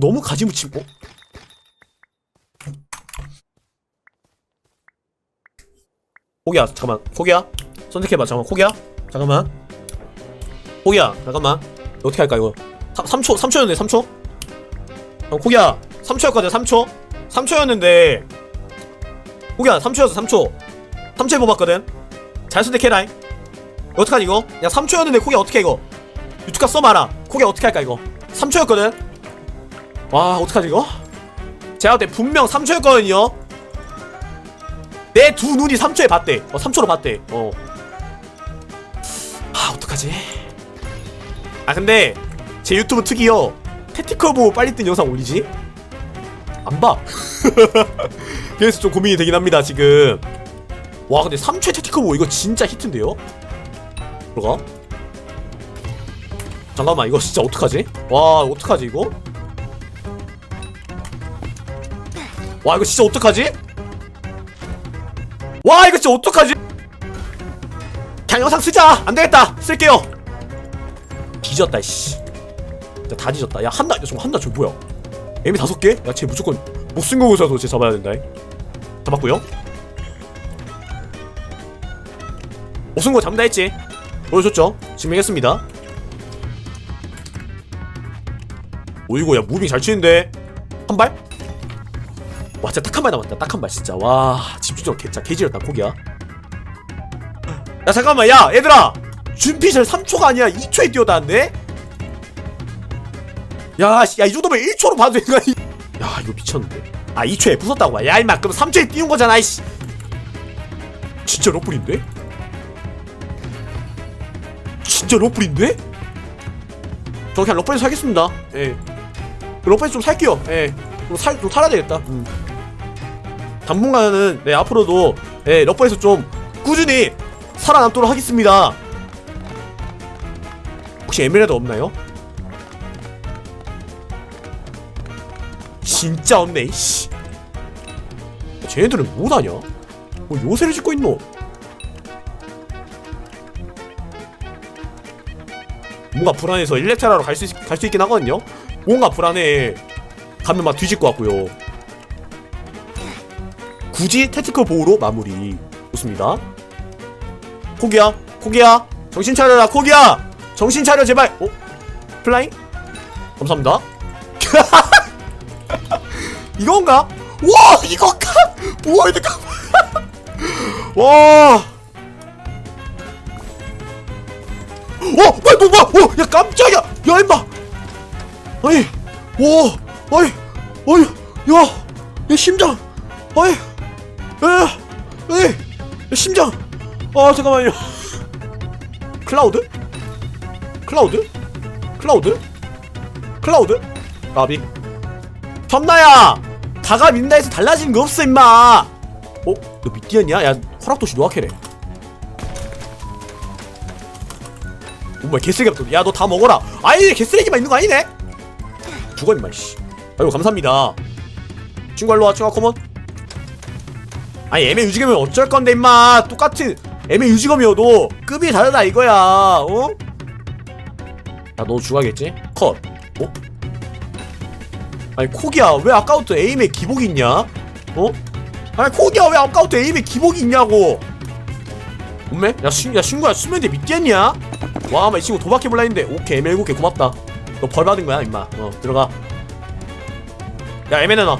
너무 가지무침 어? 포기야 잠깐만. 포기야? 선택해봐. 잠깐만. 포기야? 잠깐만. 포기야 잠깐만. 어떻게 할까 이거? 3, 3초 3초였는데 3초? 어, 포기야. 3초였거든 3초. 3초였는데. 포기야 3초였어 3초. 3초에 뽑았거든. 잘 선택해라 어떡하지 이거? 야 3초였는데 코기 어떻게 이거? 유튜브 써봐라. 코기 어떻게 할까 이거? 3초였거든 와 어떡하지 이거? 제가 볼때 분명 3초였거든요. 내 두 눈이 3초에 봤대. 어 3초로 봤대. 어아 어떡하지? 아 근데 제 유튜브 특이요. 테티커 보고 빨리 뜬 영상 올리지? 안봐. 그래서 좀 고민이 되긴 합니다 지금. 와 근데 3초에 테티커 보고 이거 진짜 히트인데요? 들어가? 잠깐만 이거 진짜 어떡하지? 와 어떡하지 이거 와 이거 진짜 어떡하지? 와 이거 진짜 어떡하지? 그냥 영상 쓰자. 안되겠다. 쓸게요. 뒤졌다 씨. 진짜 다 뒤졌다. 야 한다 야 잠깐 한다 저 뭐야? 에미 다섯 개? 야쟤 무조건 목숨 걸고서라도 쟤 잡아야 된다 잡았고요. 목숨 걸고 잡는다 했지? 보여줬죠? 증명했습니다. 오이고 야 무빙 잘 치는데? 한 발? 와 진짜 딱 한 발 남았다. 딱 한 발 진짜. 와 집중력 개, 진짜. 개지렸다 고기야. 야 잠깐만 야 얘들아! 준피셜 3초가 아니야 2초에 뛰어다는데 야이 정도면 1초로 봐도 되는 거야 이- 야 이거 미쳤는데. 아 2초에 부쉈다고 야 임마 그럼 3초에 띄운 거잖아 이씨. 진짜 러플인데? 진짜 러플인데? 저 그냥 러플에서 살겠습니다. 예. 러플에서 좀 살게요. 예. 좀, 살, 좀 살아야 되겠다. 음. 당분간은 네 앞으로도 예 러플에서 좀 꾸준히 살아남도록 하겠습니다 혹시 에메랄드 없나요? 진짜 없네 이씨 쟤네들은 뭐하냐? 뭐 요새를 짓고 있노? 뭔가 불안해서 일렉트라로 갈 수 있긴 하거든요. 뭔가 불안해 가면 막 뒤질 것 같고요. 굳이 테티컬 보호로 마무리. 좋습니다. 코기야, 코기야, 정신 차려라, 코기야, 정신 차려 제발. 어? 플라잉? 감사합니다. 이건가? 와, 이건가? 와, 이거 와. 어, 뭐야, 뭐, 뭐야, 어, 야, 깜짝이야, 야, 임마, 아니, 와, 아니, 아니, 야, 야, 심장, 아니, 야, 아니, 야, 심장, 아, 잠깐만요, 클라우드, 클라우드, 클라우드, 클라우드, 나비, 현나야, 다가 민다에서 달라지는 거 없어, 임마. 어, 너 미띠였냐? 야, 허락도시 노아캐래. 엄마 개쓰레기 같다. 야, 너 다 먹어라. 아니, 개쓰레기만 있는 거 아니네? 죽어, 임마, 씨. 아이고, 감사합니다. 친구 일로 와, 친구 컴온. 아니, 애매 유지검이면 어쩔 건데, 임마. 똑같은 애매 유지검이어도 급이 다르다, 이거야. 어? 야, 너 죽어야겠지? 컷. 어? 아니, 코기야, 왜 아까부터 에임에 기복이 있냐? 어? 아니, 코기야, 왜 아까부터 에임에 기복이 있냐고! 엄매? 야, 신, 야, 친구야, 수면대 믿겠냐? 와, 아마 이 친구 도박해볼라 했는데, 오케이, 애매 7개 고맙다. 너 벌 받은 거야, 임마. 어, 들어가. 야, 애매 내놔.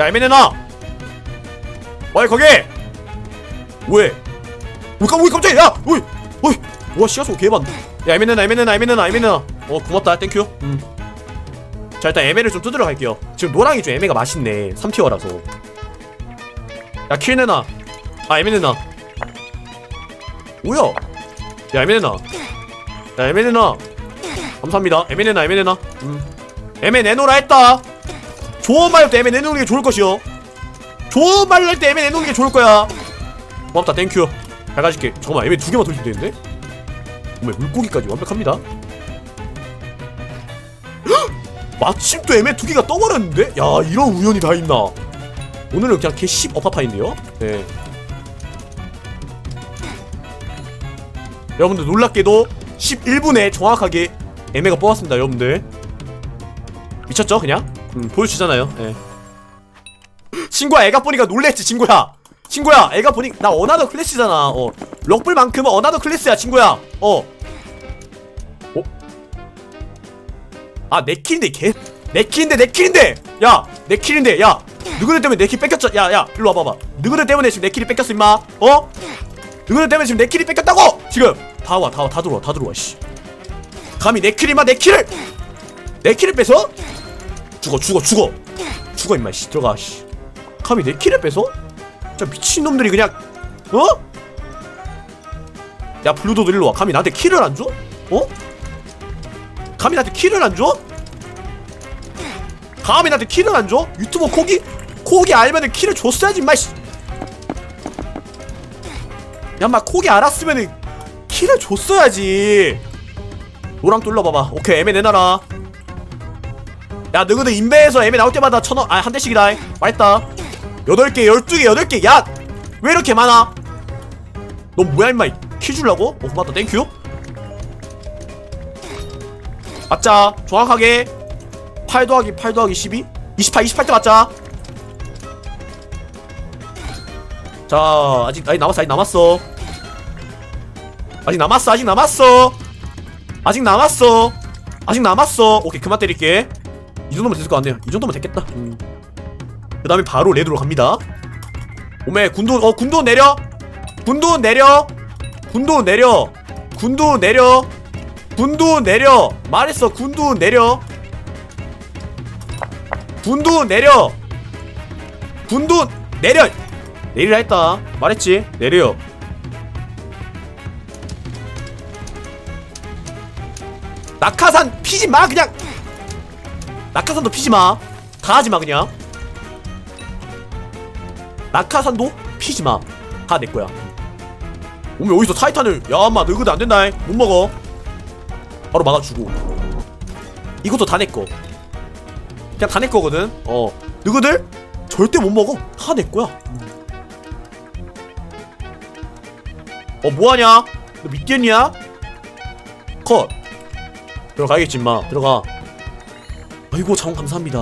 야, 애매 내놔! 어이, 거기! 왜? 왜, 깜, 왜 깜짝이야! 야! 어이! 어이! 와, 씨앗소 개반. 야, 애매 내놔, 애매 내놔. 어, 고맙다, 땡큐. 음. 자, 일단 애매를 좀 뜯으러 갈게요. 지금 노랑이 좀 애매가 맛있네. 3티어라서. 야, 킬 내놔. 아, 내놔. 뭐야? 야, 내놔. 야, 내놔. 감사합니다. 애매 내놔. 음. 애매 내놓으라 했다. 좋은 말할때 애매 내놓는 게 좋을 것이요. 좋은 말할때 애매 내놓는 게 좋을 거야. 고맙다, 땡큐. 잘 가질게. 잠깐만, 애매 두 개만 돌리면 되는데? 정말 물고기까지 완벽합니다. 헉! 마침 또 애매 두 개가 떠버렸는데? 야, 이런 우연이 다 있나? 오늘은 그냥 개10 어파파인데요? 네. 여러분들 놀랍게도 11분에 정확하게 애매가 뽑았습니다 여러분들 미쳤죠 그냥? 음 보여주잖아요 예. 친구야 애가 보니까 놀랬지 친구야. 친구야 애가 보니 나 어나더 클래스잖아. 어. 럭블만큼은 어나더 클래스야 친구야. 어. 어? 아 내 킬인데 개 내 킬인데 내 킬인데! 야 내 킬인데 야. 누구들 때문에 내킬 뺏겼죠? 야야 일로 와봐봐. 누구들 때문에 지금 내 킬이 뺏겼어 임마? 어? 누구들 때문에 지금 내 킬이 뺏겼다고? 지금! 다 와 다 와 다 들어와 다 들어와 씨. 감히 내 킬이마 내 킬을! 내 킬을 뺏어? 죽어 죽어 죽어. 죽어 임마 씨. 들어가 씨 감히 내 킬을 뺏어? 진짜 미친놈들이 그냥 어? 야 블루도도 일로 와 감히 나한테 킬을 안 줘? 어? 감히 나한테 킬을 안 줘? 감히 나한테 킬을 안 줘? 유튜버 코기? 코기 알면은 킬을 줬어야지 임마 씨 야, 마 코기 알았으면은 킬을 줬어야지. 노랑 뚫러 봐봐. 오케이, 애매 내놔라. 야, 너희들 인베에서 애매 나올 때마다 천 원, 아, 한 대씩이다. 말했다. 여덟 개, 열두 개, 여덟 개. 야, 왜 이렇게 많아? 너 뭐야, 임마? 킬 줄라고? 어, 고맙다. 땡큐. 맞자. 정확하게. 8 더하기 8 더하기 12? 28, 28대 맞자. 자, 아직 아직 남았어. 아직 남았어. 아직 남았어. 아직 남았어. 아직 남았어. 아직 남았어. 오케이, 그만 때릴게. 이 정도면 됐을 것 같네요. 이 정도면 됐겠다. 음. 그 다음에 바로 레드로 갑니다. 오메 군도 어 군도 내려. 군도 내려. 군도 내려. 군도 내려. 군도 내려. 말했어. 군도 내려. 군도 내려. 군도 내려. 내리라 했다 말했지 내려 낙하산 피지 마 그냥 낙하산도 피지 마 다 하지 마 그냥 낙하산도? 피지 마 다 내 거야. 오면 여기서 타이탄을. 야 엄마 너희들 안 된다. 못 먹어. 바로 막아주고. 이것도 다내 거. 그냥 다내 거거든. 어. 너희들? 절대 못 먹어. 다내 거야. 어 뭐하냐? 너 믿겠냐? 컷. 들어가야겠지 임마. 들어가. 아이고 자원 감사합니다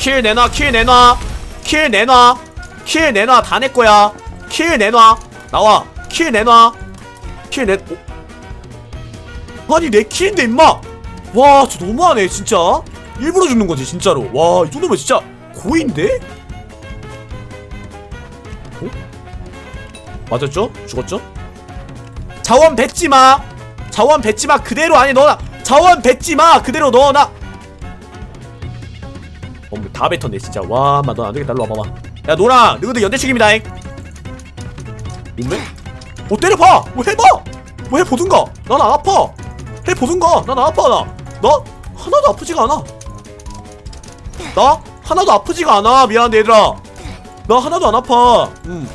킬 내놔 킬 내놔. 킬 내놔. 킬 내놔. 다 내거야. 킬 내놔. 나와. 킬 내놔. 킬 내... 어? 아니 내 킬인데 임마. 와 진짜 너무하네 진짜. 일부러 죽는 거지 진짜로. 와 이 정도면 진짜 고인데? 맞았죠? 죽었죠? 자원 뱉지마. 자원 뱉지마. 그대로 안에 넣어놔 자원 뱉지마. 그대로 넣어놔 어머 다 뱉었네 진짜. 와마 넌 안되겠다. 일로 와봐봐. 야 노랑 너희들 연대식입니다잉. 있네? 뭐 때려봐! 뭐 해봐! 뭐 해보든가. 난 안 아파. 해보든가. 난 안 아파 나. 나 하나도 아프지가 않아. 나 하나도 아프지가 않아. 미안한데 얘들아. 나 하나도 안 아파. 음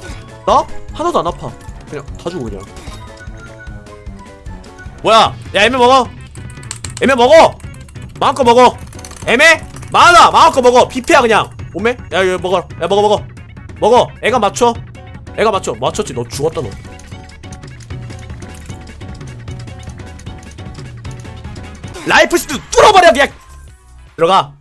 나 하나도 안 아파. 그냥 다 주고 그냥. 뭐야? 야 애매 먹어. 애매 먹어. 마음껏 먹어. 애매 많아 마음껏 먹어. 비피야 그냥. 오메? 야 이거 먹어 야 먹어 먹어. 먹어. 애가 맞춰. 애가 맞춰. 맞췄지. 너 죽었다 너. 라이프 스트 뚫어버려 그냥. 들어가